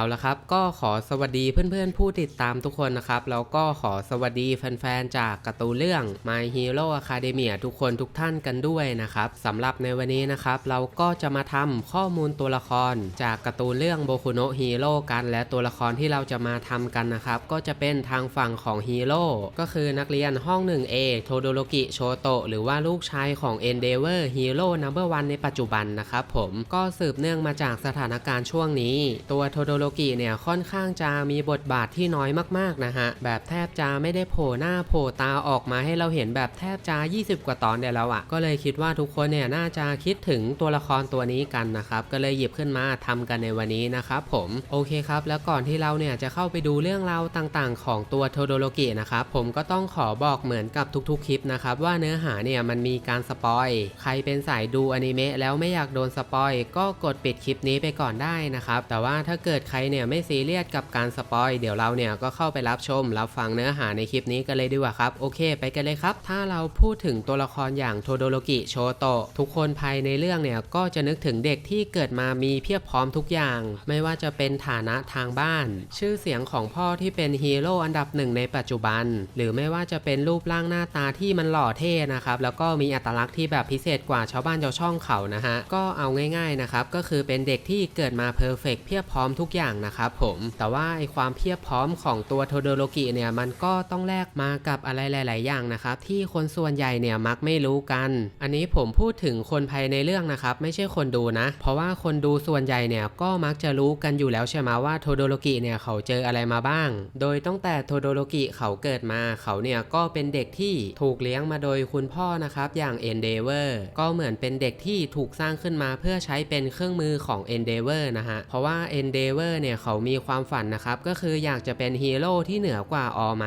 เอาละครับ ก็ขอสวัสดีเพื่อนๆ ผู้ติดตามทุกคนนะครับ แล้วก็ขอสวัสดีแฟนๆ จากกร์ตูเรื่อง My Hero Academia ทุกคนทุกท่านกันด้วยนะครับสำหรับในวันนี้นะครับ เราก็จะมาทำข้อมูลตัวละคร จากกร์ตูเรื่องโบคุโนะฮีโร่กันและตัวละครที่เราจะมาทำกันนะครับ ก็จะเป็นทางฝั่งของฮีโร่ก็คือนักเรียนห้อง 1A โทโดโรกิโชโตะหรือว่าลูกชายของ Endeavor Hero Number 1ในปัจจุบันนะครับผมก็สืบเนื่องมาจากสถานการณ์ช่วงนี้ ตัวโทโดโรกิเนี่ยค่อนข้างจะมีบทบาทที่น้อยมากๆนะฮะ แบบแทบจะไม่ได้โผล่หน้าโผล่ตาออกมาให้เราเห็นแบบแทบจะ 20 กว่าตอนเดียวแล้วอะ่ะ ก็เลยคิดว่าทุกคนเนี่ยน่าจะคิดถึงตัวละครตัวนี้กันนะครับ ก็เลยหยิบขึ้นมาทำกันในวันนี้นะครับผม โอเคครับ แล้วก่อนที่เราเนี่ยจะเข้าไปดูเรื่องราวต่างๆ ของตัวโทโดโรกินะครับ ผมก็ต้องขอบอกเหมือนกับทุกๆคลิปนะครับว่าเนื้อหาเนี่ยมันมีการสปอย ใครเป็นสายดูอนิเมะแล้วไม่อยากโดนสปอยก็กดปิดคลิปนี้ไปก่อนได้นะครับ แต่ว่าถ้าเกิดใครเนี่ยไม่ซีเรียสกับการสปอยเดี๋ยวเราเนี่ยก็เข้าไปรับชม รับฟังเนื้อหาในคลิปนี้กันเลยดีกว่าครับ โอเค ไปกันเลยครับ ถ้าเราพูดถึงตัวละครอย่างโทโดโรกิโชโตะทุกคนภายในเรื่องเนี่ยก็จะนึกถึงเด็กที่เกิดมามีเพียบพร้อมทุกอย่าง ไม่ว่าจะเป็นฐานะทางบ้าน ชื่อเสียงของพ่อที่เป็นฮีโร่อันดับหนึ่งในปัจจุบัน หรือไม่ว่าจะเป็นรูปร่างหน้าตาที่มันหล่อเท่นะครับแล้วก็มีอัตลักษณ์ที่แบบพิเศษกว่าชาวบ้านชาวช่องเขานะฮะก็เอาง่ายๆนะครับก็คือเป็นเด็กที่เกิดมาเพอร์เฟกเพียบพร้อมทุกอย่างนะครับผม แต่ว่าไอความเพียบพร้อมของตัวโทโดโรกิเนี่ยมันก็ต้องแลกมากับอะไรหลาย ๆ อย่างนะครับ ที่คนส่วนใหญ่เนี่ยมักไม่รู้กัน อันนี้ผมพูดถึงคนภายในเรื่องนะครับ ไม่ใช่คนดูนะ เพราะว่าคนดูส่วนใหญ่เนี่ยก็มักจะรู้กันอยู่แล้วใช่ไหมว่าโทโดโรกิเนี่ยเขาเจออะไรมาบ้าง โดยตั้งแต่โทโดโรกิเขาเกิดมาเขาเนี่ยก็เป็นเด็กที่ถูกเลี้ยงมาโดยคุณพ่อนะครับอย่าง Endeavor ก็เหมือนเป็นเด็กที่ถูกสร้างขึ้นมาเพื่อใช้เป็นเครื่องมือของ Endeavor นะฮะเพราะว่า Endeavor เนี่ยเขามีความฝันนะครับก็คืออยากจะเป็นฮีโร่ที่เหนือกว่าออไม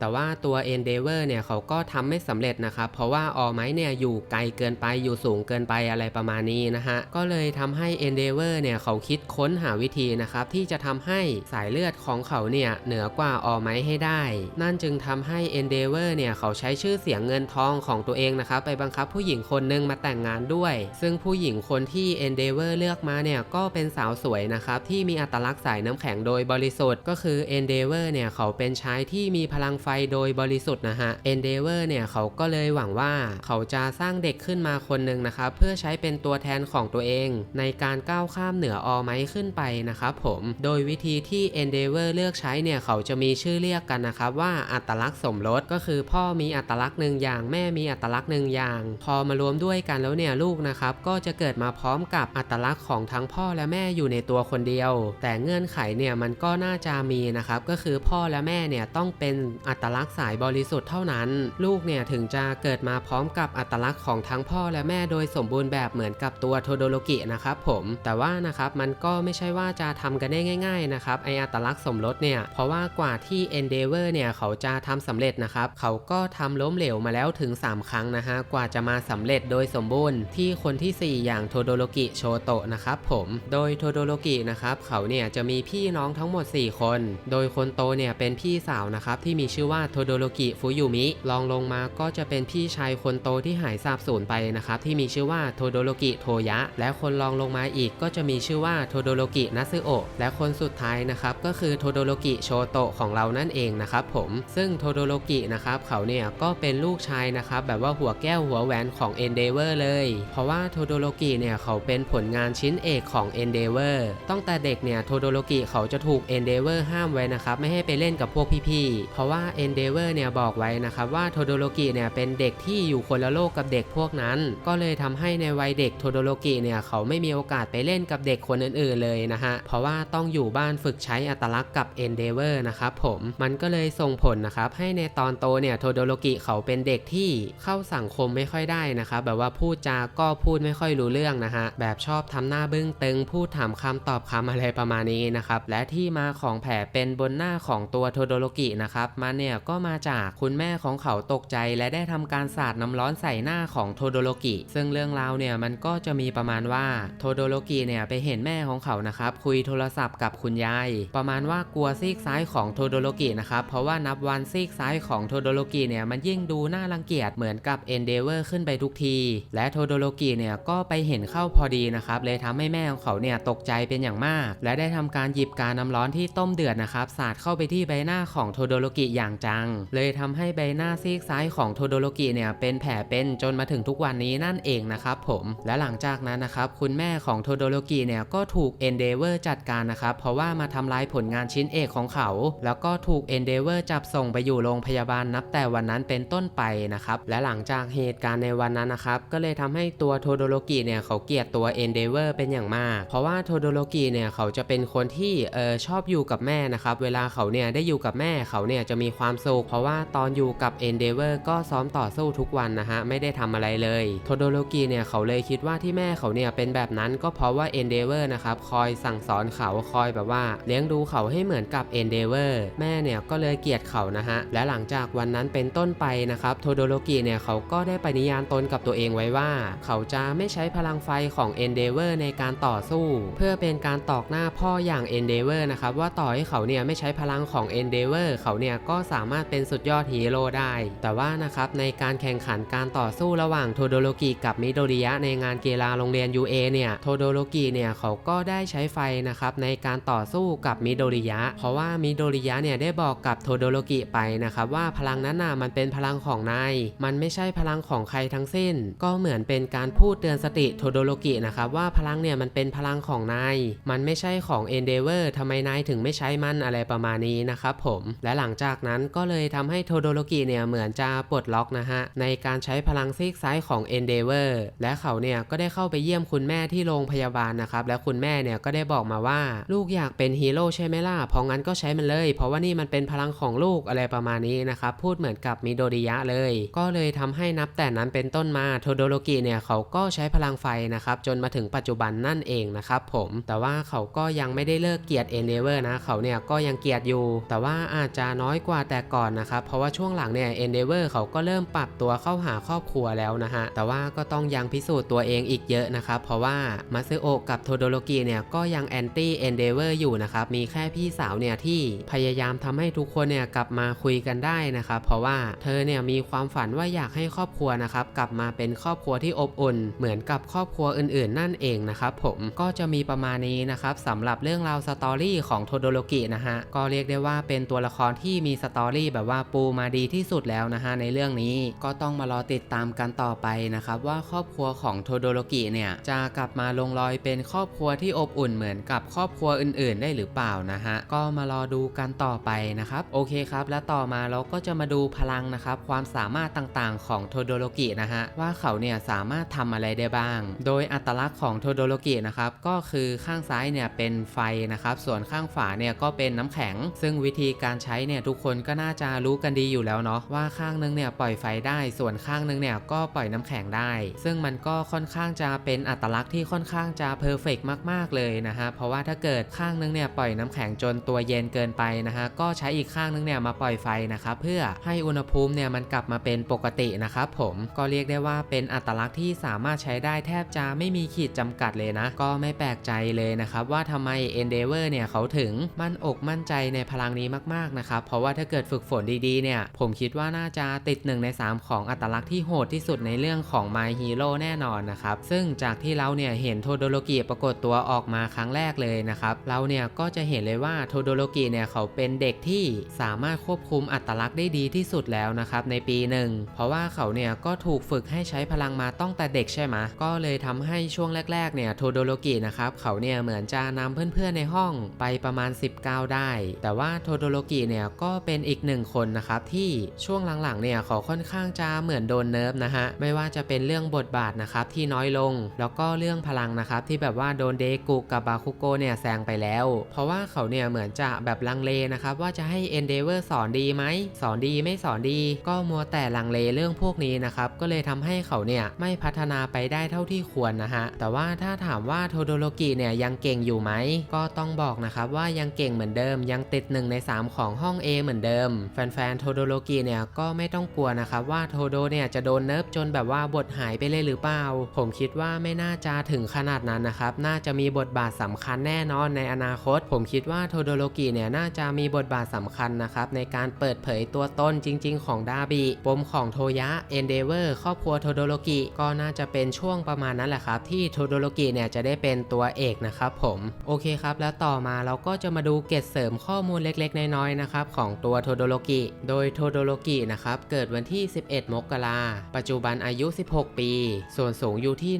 แต่ว่าตัว Endeavor เนี่ยเขาก็ทำไม่สำเร็จนะครับเพราะว่าออไมเนี่ยอยู่ไกลเกินไปอยู่สูงเกินไปอะไรประมาณนี้นะฮะก็เลยทำให้ Endeavor เนี่ยเขาคิดค้นหาวิธีนะครับที่จะทำให้สายเลือดของเขาเนี่ยเหนือกว่าออไมให้ได้ นั่นจึงทำให้ Endeavor เนี่ยเขาใช้ชื่อเสียงเงินทองของตัวเองนะครับไปบังคับผู้หญิงคนหนึงมาแต่งงานด้วย ซึ่งผู้หญิงคนที่ Endeavor เลือกมาเนี่ยก็เป็นสาวสวยนะครับที่มีอัตลักษณ์สายน้ำแข็งโดยบริสุทธิ์ก็คือ Endeavor เนี่ยเขาเป็นชายที่มีพลังไฟโดยบริสุทธิ์นะฮะ Endeavor เนี่ยเขาก็เลยหวังว่าเขาจะสร้างเด็กขึ้นมาคนหนึ่งนะครับเพื่อใช้เป็นตัวแทนของตัวเอง ในการก้าวข้ามเหนือออไม้ขึ้นไปนะครับผมโดยวิธีที่ Endeavor เลือกใช้เนี่ยเขาจะมีชื่อเรียกกันนะครับว่าอัตลักษณ์สมรสก็คือพ่อมีอัตลักษณ์หนึ่งอย่างแม่มีอัตลักษณ์หนึ่งอย่าง พอมารวมด้วยกันแล้วเนี่ยลูกนะครับก็จะเกิดมาพร้อมกับอัตลักษณ์ของทั้งพ่อและแม่อยู่ในตัวคนเดียว แต่เงื่อนไขเนี่ยมันก็น่าจะมีนะครับก็คือพ่อและแม่เนี่ยต้องเป็นอัตลักษณ์สายบริสุทธิ์เท่านั้น ลูกเนี่ยถึงจะเกิดมาพร้อมกับอัตลักษณ์ของทั้งพ่อและแม่โดยสมบูรณ์แบบเหมือนกับตัวโทโดโรกินะครับผมแต่ว่านะครับมันก็ไม่ใช่ว่าจะทำกันได้ง่าย ๆนะครับไออัตลักษณ์สมรสเนี่ยเพราะว่ากว่าที่ Endeavor เนี่ยเขาจะทำสำเร็จนะครับเขาก็ทำล้มเหลวมาแล้วถึง 3 ครั้งนะฮะกว่าจะมาสำเร็จโดยสมบูรณ์ที่คนที่ 4 อย่างโทโดโรกิโชโตะนะครับผมโดยโทโดโรกินะครับเขาเนี่ยจะมีพี่น้องทั้งหมด 4 คน โดยคนโตเนี่ยเป็นพี่สาวนะครับที่มีชื่อว่าโทโดโรกิฟุยุมิรองลงมาก็จะเป็นพี่ชายคนโตที่หายสาบสูญไปนะครับที่มีชื่อว่าโทโดโรกิโทยะ และคนรองลงมาอีกก็จะมีชื่อว่าโทโดโรกินัซึโอะและคนสุดท้ายนะครับก็คือโทโดโรกิโชโตะของเรานั่นเองนะครับผมซึ่งโทโดโรกินะครับเขาเนี่ยก็เป็นลูกชายนะครับแบบว่าหัวแก้วหัวแหวนของ Endeavor เลย เพราะว่าโทโดโรกิเนี่ยเขาเป็นผลงานชิ้นเอกของ Endeavor ตั้งแต่เด็กเนี่ยโทโดโรกิเขาจะถูก Endeavor ห้ามไว้นะครับไม่ให้ไปเล่นกับพวกพี่ๆ เพราะว่า Endeavor เนี่ยบอกไว้นะครับว่าโทโดโรกิเนี่ยเป็นเด็กที่อยู่คนละโลกกับเด็กพวกนั้น ก็เลยทำให้ในวัยเด็กโทโดโรกิเนี่ยเขาไม่มีโอกาสไปเล่นกับเด็กคนอื่นๆเลยนะฮะเพราะว่าต้องอยู่บ้านฝึกใช้อัตลักษณ์กับ Endeavor นะครับผมมันก็เลยส่งผลนะครับให้ในตอนโตเนี่ยโทโดโรกิเขาเป็นเด็กที่เข้าสังคมไม่ค่อยได้นะครับแบบว่าพูดจาก็พูดไม่ค่อยรู้เรื่องนะฮะแบบชอบทำหน้าบึ้งตึงพูดถามคำตอบคำอะไรประมาณนี้นะครับ และที่มาของแผลเป็นบนหน้าของตัวโทโดโรกินะครับ มันเนี่ยก็มาจากคุณแม่ของเขาตกใจ และได้ทำการสาดน้ำร้อนใส่หน้าของโทโดโรกิ ซึ่งเรื่องราวเนี่ยมันก็จะมีประมาณว่าโทโดโรกิเนี่ยไปเห็นแม่ของเขานะครับ คุยโทรศัพท์กับคุณยาย ประมาณว่ากลัวซีกซ้ายของโทโดโรกินะครับ เพราะว่านับวันซีกซ้ายของโทโดโรกิเนี่ยมันยิ่งดูน่ารังเกียจเหมือนกับ Endeavor ขึ้นไปทุกที และโทโดโรกิเนี่ยก็ไปเห็นเข้าพอดีนะครับ เลยทำให้แม่ของเขาเนี่ยตกใจเป็นอย่างมาก และได้ได้ทำการหยิบกาน้ำร้อนที่ต้มเดือดนะครับสาดเข้าไปที่ใบหน้าของโทโดโรกิอย่างจัง เลยทำให้ใบหน้าซีกซ้ายของโทโดโรกิเนี่ยเป็นแผลเป็นจนมาถึงทุกวันนี้นั่นเองนะครับผม และหลังจากนั้นนะครับคุณแม่ของโทโดโรกิเนี่ยก็ถูก Endeavor จัดการนะครับเพราะว่ามาทำลายผลงานชิ้นเอกของเขา แล้วก็ถูก Endeavor จับส่งไปอยู่โรงพยาบาลนับแต่วันนั้นเป็นต้นไปนะครับและหลังจากเหตุการณ์ในวันนั้นนะครับก็เลยทำให้ตัวโทโดโรกิเนี่ยเขาเกลียดตัว Endeavor เป็นอย่างมาก เพราะว่าโทโดโรกิเนี่ยเขาจะเป็นคนที่เออชอบอยู่กับแม่นะครับ เวลาเขาเนี่ยได้อยู่กับแม่เขาเนี่ยจะมีความสุข เพราะว่าตอนอยู่กับ Endeavor ก็ซ้อมต่อสู้ทุกวันนะฮะ ไม่ได้ทำอะไรเลย โทโดโรกิเนี่ยเขาเลยคิดว่าที่แม่เขาเนี่ยเป็นแบบนั้นก็เพราะว่า Endeavor นะครับคอยสั่งสอนเขาคอยแบบว่า เลี้ยงดูเขาให้เหมือนกับ Endeavor แม่เนี่ยก็เลยเกลียดเขานะฮะ และหลังจากวันนั้นเป็นต้นไปนะครับ โทโดโรกิเนี่ยเขาก็ได้ปณิญาณตนกับตัวเองไว้ว่า เขาจะไม่ใช้พลังไฟของ Endeavor ในการต่อสู้ เพื่อเป็นการตอกหน้าพ่ออย่าง Endeavor นะครับว่าต่อให้เขาเนี่ยไม่ใช้พลังของ Endeavor เขาเนี่ยก็สามารถเป็นสุดยอดฮีโร่ได้ แต่ว่านะครับในการแข่งขันการต่อสู้ระหว่างโทโดโรกิกับมิโดริยะในงานกีฬาโรงเรียน UA เนี่ยโทโดโรกิเนี่ยเขาก็ได้ใช้ไฟนะครับในการต่อสู้กับมิโดริยะ เพราะว่ามิโดริยะเนี่ยได้บอกกับโทโดโรกิไปนะครับว่าพลังนั้นน่ะมันเป็นพลังของนายมันไม่ใช่พลังของใครทั้งสิ้น ก็เหมือนเป็นการพูดเตือนสติโทโดโรกินะครับว่าพลังเนี่ยมันเป็นพลังของนายมันไม่ใช่ของของ Endeavor ทำไมนายถึงไม่ใช้มันอะไรประมาณนี้นะครับผมและหลังจากนั้นก็เลยทำให้โทโดโรกิเนี่ยเหมือนจะปลดล็อกนะฮะในการใช้พลังซีกซ้ายของ Endeavor และเขาเนี่ยก็ได้เข้าไปเยี่ยมคุณแม่ที่โรงพยาบาลนะครับและคุณแม่เนี่ยก็ได้บอกมาว่า ลูกอยากเป็นฮีโร่ใช่ไหมล่ะเพราะงั้นก็ใช้มันเลย เพราะว่านี่มันเป็นพลังของลูกอะไรประมาณนี้นะครับพูดเหมือนกับมิโดริยะเลย ก็เลยทำให้นับแต่นั้นเป็นต้นมาโทโดโรกิเนี่ยเขาก็ใช้พลังไฟนะครับจนมาถึงปัจจุบันนั่นเองนะครับผมแต่ว่าเขาก็ยังไม่ได้เลิกเกลียด Endeavor นะ เขาเนี่ยก็ยังเกลียดอยู่ แต่ว่าอาจจะน้อยกว่าแต่ก่อนนะครับ เพราะว่าช่วงหลังเนี่ย Endeavor เขาก็เริ่มปรับตัวเข้าหาครอบครัวแล้วนะฮะ แต่ว่าก็ต้องยังพิสูจน์ตัวเองอีกเยอะนะครับ เพราะว่ามาซึโอกับโทโดโรกิเนี่ยก็ยังแอนตี้ Endeavor อยู่นะครับ มีแค่พี่สาวเนี่ยที่พยายามทำให้ทุกคนเนี่ยกลับมาคุยกันได้นะครับ เพราะว่าเธอเนี่ยมีความฝันว่าอยากให้ครอบครัวนะครับกลับมาเป็นครอบครัวที่อบอุ่น เหมือนกับครอบครัวอื่น ๆ นั่นเองนะครับผมก็จะมีประมาณนี้นะครับสำหรับเรื่องราวสตอรี่ของโทโดโรกินะฮะก็เรียกได้ว่าเป็นตัวละครที่มีสตอรี่แบบว่าปูมาดีที่สุดแล้วนะฮะในเรื่องนี้ก็ต้องมารอติดตามกันต่อไปนะครับว่าครอบครัวของโทโดโรกิเนี่ยจะกลับมาลงรอยเป็นครอบครัวที่อบอุ่นเหมือนกับครอบครัวอื่น ๆ ได้หรือเปล่านะฮะก็มารอดูกันต่อไปนะครับโอเคครับ และต่อมาเราก็จะมาดูพลังนะครับความสามารถต่างๆของโทโดโรกินะฮะว่าเขาเนี่ยสามารถทำอะไรได้บ้าง โดยอัตลักษณ์ของโทโดโรกินะครับก็คือข้างซ้ายเนี่ยเป็นไฟนะครับ ส่วนข้างฝาเนี่ยก็เป็นน้ำแข็ง ซึ่งวิธีการใช้เนี่ยทุกคนก็น่าจะรู้กันดีอยู่แล้วเนาะว่าข้างนึงเนี่ยปล่อยไฟได้ ส่วนข้างนึงเนี่ยก็ปล่อยน้ำแข็งได้ ซึ่งมันก็ค่อนข้างจะเป็นอัตลักษณ์ที่ค่อนข้างจะเพอร์เฟกมาก ๆ เลยนะฮะ เพราะว่าถ้าเกิดข้างนึงเนี่ยปล่อยน้ำแข็งจนตัวเย็นเกินไปนะฮะ ก็ใช้อีกข้างนึงเนี่ยมาปล่อยไฟนะครับเพื่อให้อุณหภูมิเนี่ยมันกลับมาเป็นปกตินะครับผมก็เรียกได้ว่าเป็นอัตลักษณ์ที่สามารถใช้ได้แทบจะไม่มีขีดจำกัดเลยนะ ก็ไม่แปลกใจเลยนะครับว่าทำไม Endeavor เนี่ยเขาถึงมั่นอกมั่นใจในพลังนี้มากๆนะครับ เพราะว่าถ้าเกิดฝึกฝนดีๆเนี่ย ผมคิดว่าน่าจะติด 1 ใน 3 ของอัตลักษณ์ที่โหดที่สุดในเรื่องของ My Hero แน่นอนนะครับ ซึ่งจากที่เราเนี่ยเห็นโทโดโรกิปรากฏตัวออกมาครั้งแรกเลยนะครับ เราเนี่ยก็จะเห็นเลยว่าโทโดโรกิเนี่ยเขาเป็นเด็กที่สามารถควบคุมอัตลักษณ์ได้ดีที่สุดแล้วนะครับในปีหนึ่งเพราะว่าเขาเนี่ยก็ถูกฝึกให้ใช้พลังมาตั้งแต่เด็กใช่ไหมก็เลยทำให้ช่วงแรกๆเนี่ยโทโดโรกินะครับเขาเนี่ยเหมือนจะนำเพื่อนๆในห้องไปประมาณ 19 ได้ แต่ว่าโทโดโรกิเนี่ยก็เป็นอีกหนึ่งคนนะครับที่ช่วงหลังๆเนี่ยเขาค่อนข้างจะเหมือนโดนเนิร์ฟนะฮะไม่ว่าจะเป็นเรื่องบทบาทนะครับที่น้อยลง แล้วก็เรื่องพลังนะครับที่แบบว่าโดนเดกุกับบาคุโกเนี่ยแซงไปแล้ว เพราะว่าเขาเนี่ยเหมือนจะแบบลังเลนะครับว่าจะให้ Endeavor สอนดีไหมสอนดีไม่สอนดี ก็มัวแต่ลังเลเรื่องพวกนี้นะครับก็เลยทำให้เขาเนี่ยไม่พัฒนาไปได้เท่าที่ควรนะฮะแต่ว่าถ้าถามว่าโทโดโรกิเนี่ยยังเก่งอยู่ไหมก็ต้องบอกนะครับว่ายังเก่งเหมือนเดิม ยังติด 1 ใน 3 ของห้อง A เหมือนเดิม แฟนๆโทโดโรกิเนี่ยก็ไม่ต้องกลัวนะครับว่าโทโดเนี่ยจะโดนเนิร์ฟจนแบบว่าบทหายไปเลยหรือเปล่า ผมคิดว่าไม่น่าจะถึงขนาดนั้นนะครับ น่าจะมีบทบาทสำคัญแน่นอนในอนาคต ผมคิดว่าโทโดโรกิเนี่ยน่าจะมีบทบาทสำคัญนะครับในการเปิดเผยตัวตนจริง ๆ ของดาบิปมของโทยะเอนเดเวอร์ครอบครัวโทโดโรกิก็น่าจะเป็นช่วงประมาณนั้นแหละครับที่โทโดโรกิเนี่ยจะได้เป็นตัวเอกนะครับผมโอโอเคครับ แล้วต่อมาเราก็จะมาดูเกร็ดเสริมข้อมูลเล็กๆ น้อยๆนะครับของตัวโทโดโลกิโดยโทโดโลกินะครับเกิดวันที่ 11 มกราปัจจุบันอายุ 16 ปี ส่วนสูงอยู่ที่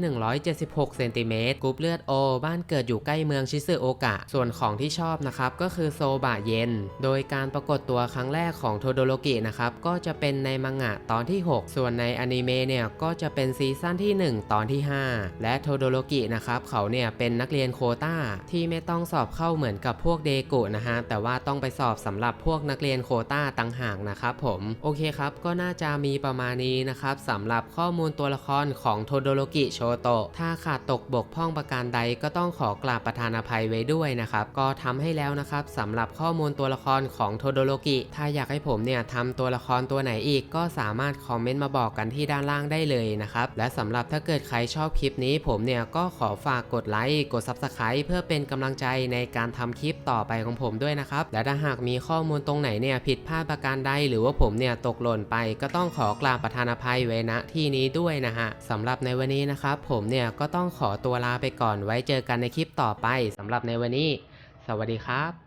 176 เซนติเมตรกรุ๊ปเลือดโอ บ้านเกิดอยู่ใกล้เมืองชิซึโอกะ ส่วนของที่ชอบนะครับก็คือโซบะเย็น โดยการปรากฏตัวครั้งแรกของโทโดโลกินะครับก็จะเป็นในมังงะตอนที่ 6 ส่วนในอนิเมะเนี่ยก็จะเป็นซีซั่นที่ 1 ตอนที่ 5 และโทโดโลกินะครับเขาเนี่ยเป็นนักเรียนโคต้าที่ไม่ต้องสอบเข้าเหมือนกับพวกเดกุนะฮะ แต่ว่าต้องไปสอบสำหรับพวกนักเรียนโคต้าต่างหากนะครับผม โอเคครับ ก็น่าจะมีประมาณนี้นะครับสำหรับข้อมูลตัวละครของโทโดโลกิโชโตะ ถ้าขาดตกบกพร่องประการใดก็ต้องขอกราบประธานอภัยไว้ด้วยนะครับ ก็ทำให้แล้วนะครับสำหรับข้อมูลตัวละครของโทโดโลกิ ถ้าอยากให้ผมเนี่ยทำตัวละครตัวไหนอีก ก็สามารถคอมเมนต์มาบอกกันที่ด้านล่างได้เลยนะครับ และสำหรับถ้าเกิดใครชอบคลิปนี้ผมเนี่ยก็ขอฝากกดไลค์ กด Subscribe เพื่อเป็นกำลังใจในการทำคลิปต่อไปของผมด้วยนะครับ และถ้าหากมีข้อมูลตรงไหนเนี่ยผิดพลาดประการใด หรือว่าผมเนี่ยตกหล่นไป ก็ต้องขอกราบประธานอภัยไว้ณที่นี้ด้วยนะฮะสำหรับในวันนี้นะครับผมเนี่ยก็ต้องขอตัวลาไปก่อนไว้เจอกันในคลิปต่อไปสำหรับในวันนี้ สวัสดีครับ